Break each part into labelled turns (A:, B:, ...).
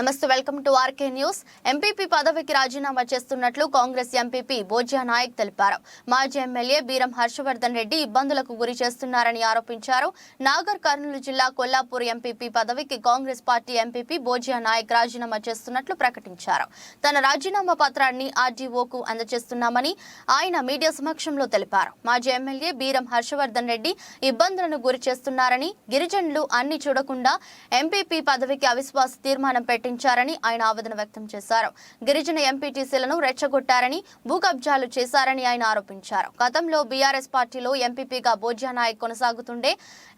A: నమస్తే welcome to RK news. MPP పదవికి రాజీనామా చేస్తున్నట్లు కాంగ్రెస్ ఎంపీపీ బోజ్యా నాయక్ తెలిపారు. మాజీ ఎమ్మెల్యే బీరం హర్షవర్ధన్ రెడ్డి ఇబ్బందులకు గురి చేస్తున్నారని ఆరోపించారు. నాగర్ కర్నూలు జిల్లా కొల్లాపూర్ ఎంపీపీ పదవికి Congress party MPP Bojya Nayak రాజీనామా చేస్తున్నట్లు ప్రకటించారు. తన రాజీనామా పత్రాన్ని ఆర్డీఓకు అందజేస్తున్నామని ఆయన మీడియా సమక్షంలో తెలిపారు. మాజీ ఎమ్మెల్యే బీరం హర్షవర్ధన్ రెడ్డి ఇబ్బందులను గురి చేస్తున్నారని గిరిజనులు అన్ని చూడకుండా ఎంపీపీ పదవికి అవిశ్వాస తీర్మానం పట్టించారని ఆయన ఆవేదన వ్యక్తం చేశారు. గిరిజన ఎంపీటీసీలను రెచ్చగొట్టారని భూ కబ్జాలు చేశారని ఆయన ఆరోపించారు. గతంలో బీఆర్ఎస్ పార్టీలో ఎంపీపీగా బోజ్యా నాయక్ కొనసాగుతుండే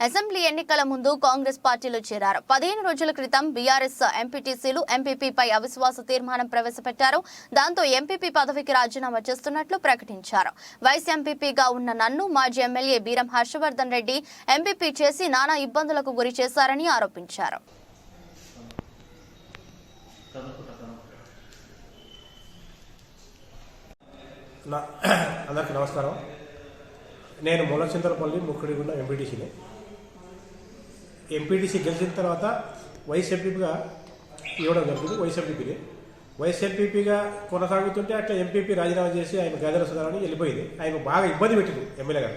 A: అసెంబ్లీ ఎన్నికల ముందు కాంగ్రెస్ పార్టీలో చేరారు. పదిహేను రోజుల క్రితం బీఆర్ఎస్ ఎంపీటీసీలు ఎంపీపీపై అవిశ్వాస తీర్మానం ప్రవేశపెట్టారు. దాంతో ఎంపీపీ పదవికి రాజీనామా చేస్తున్నట్లు ప్రకటించారు. వైస్ ఎంపీపీగా ఉన్న నన్ను మాజీ ఎమ్మెల్యే బీరం హర్షవర్ధన్ రెడ్డి ఎంపీపీ చేసి నానా ఇబ్బందులకు గురి చేశారని ఆరోపించారు.
B: నా అందరికీ నమస్కారం. నేను మూలచంద్రపల్లి ముక్కడిగుండ ఎంపీటీసీని ఎంపీటీసీ గెలిచిన తర్వాత వైస్ ఇవ్వడం జరిగింది వైస్ ఎంపీపీని కొనసాగుతుంటే అట్లా ఎంపీపీ రాజీనామా చేసి ఆయన గదిల సుధారాన్ని వెళ్ళిపోయింది. ఆయన బాగా ఇబ్బంది పెట్టింది ఎమ్మెల్యే గారు.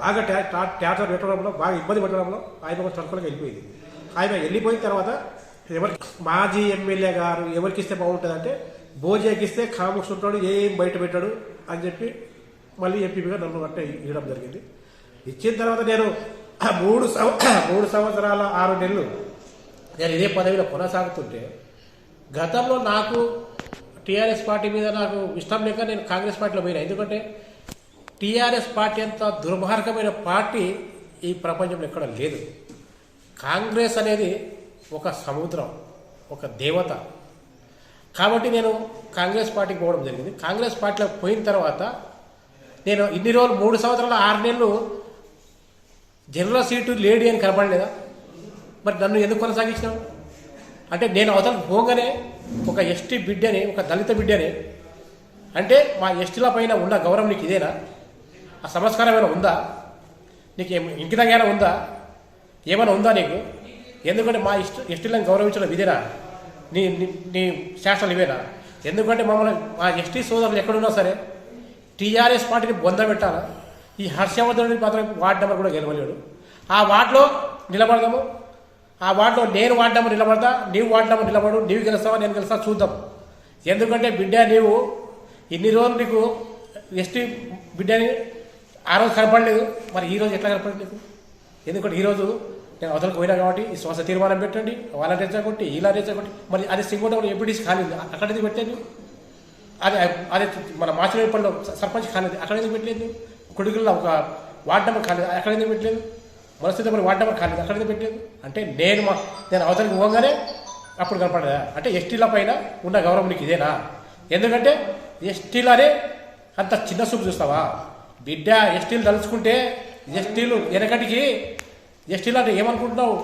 B: బాగా ట్యా ట్యాటర్ పెట్టడంలో బాగా ఇబ్బంది పెట్టడంలో ఆయన ఒక టర్ఫల్గా వెళ్ళిపోయింది. ఆయన వెళ్ళిపోయిన తర్వాత ఎవరి మాజీ ఎమ్మెల్యే గారు ఎవరికి ఇస్తే బాగుంటుందంటే భోజేకిస్తే ఇస్తే ఉంటాడు ఏం బయట పెట్టాడు అని చెప్పి మళ్ళీ ఎంపీగా నన్ను అంటే ఇవ్వడం జరిగింది. ఇచ్చిన తర్వాత నేను మూడు సంవ మూడు సంవత్సరాల ఆరు నెలలు నేను ఇదే పదవిలో కొనసాగుతుంటే గతంలో నాకు టీఆర్ఎస్ పార్టీ మీద నాకు ఇష్టం లేక నేను కాంగ్రెస్ పార్టీలో పోయినా. ఎందుకంటే టీఆర్ఎస్ పార్టీ అంత దుర్మార్గమైన పార్టీ ఈ ప్రపంచంలో ఎక్కడ లేదు. కాంగ్రెస్ అనేది ఒక సముద్రం ఒక దేవత. కాబట్టి నేను కాంగ్రెస్ పార్టీకి పోవడం జరిగింది. కాంగ్రెస్ పార్టీలో పోయిన తర్వాత నేను ఇన్ని రోజులు మూడు సంవత్సరాల ఆరు నెలలు జనరల్ సీటు లేడీ అని కనపడలేదా? మరి నన్ను ఎందుకు కొనసాగించినావు? అంటే నేను అవతల పోగానే ఒక ఎస్టీ బిడ్డని ఒక దళిత బిడ్డని అంటే మా ఎస్టీల పైన ఉన్న గౌరవం నీకు ఇదేనా? ఆ సంస్కారం ఏమైనా ఉందా? నీకు ఏం ఇంకితంగా ఉందా? ఏమైనా ఉందా నీకు? ఎందుకంటే మా ఇష్ట ఎస్టీలను గౌరవించడం ఇదేనా? నీ నీ- శాసనాలు ఇవేనా? ఎందుకంటే మమ్మల్ని మా ఎస్టీ సోదరులు ఎక్కడున్నా సరే టీఆర్ఎస్ పార్టీని బొంద పెట్టాలా? ఈ హర్షవర్ధనుడి మాత్రం వార్డు నెంబర్ కూడా గెలవలేడు. ఆ వార్డులో నిలబడదాము. ఆ వార్డులో నేను వార్డు నెంబర్ నిలబడతా నీవు వార్డు నెంబర్ నిలబడు నీవు గెలుస్తావా నేను గెలుస్తా చూద్దాం. ఎందుకంటే బిడ్డ నీవు ఇన్ని రోజులు నీకు ఎస్టీ బిడ్డని ఆ రోజు కనపడలేదు. మరి ఈరోజు ఎట్లా కనపడలేదు నీకు? ఎందుకంటే ఈరోజు నేను అవతలకు పోయినా కాబట్టి ఈ శ్వాస తీర్మానం పెట్టండి వాళ్ళ రెచ్చగొట్టి ఇలా రెచ్చగొట్టి మరి అది సింగోటం ఎంపీటీసీ ఖాళీ ఉంది? అక్కడ ఎందుకు పెట్టలేదు? అది అదే మన మాచిరేపల్లిలో సర్పంచ్ కాలేదు అక్కడ ఎందుకు పెట్టలేదు? కొడుకుల్లో ఒక వార్డ్ నెంబర్ కాలేదు అక్కడ ఎందుకు పెట్టలేదు? మనస్థితి వార్డ్ నెంబర్ కాలేదు అక్కడ ఎందుకు పెట్టలేదు? అంటే నేను మా నేను అవతలికి పోగానే అప్పుడు కనపడదా? అంటే ఎస్టీల పైన ఉన్న గౌరవం నీకు ఇదేనా? ఎందుకంటే ఎస్టీలనే అంత చిన్న చూపు చూస్తావా? బిడ్డ ఎస్టీలు తలుచుకుంటే ఎస్టీలు వెనకటికి ఎస్టీలు అంటే ఏమనుకుంటున్నావు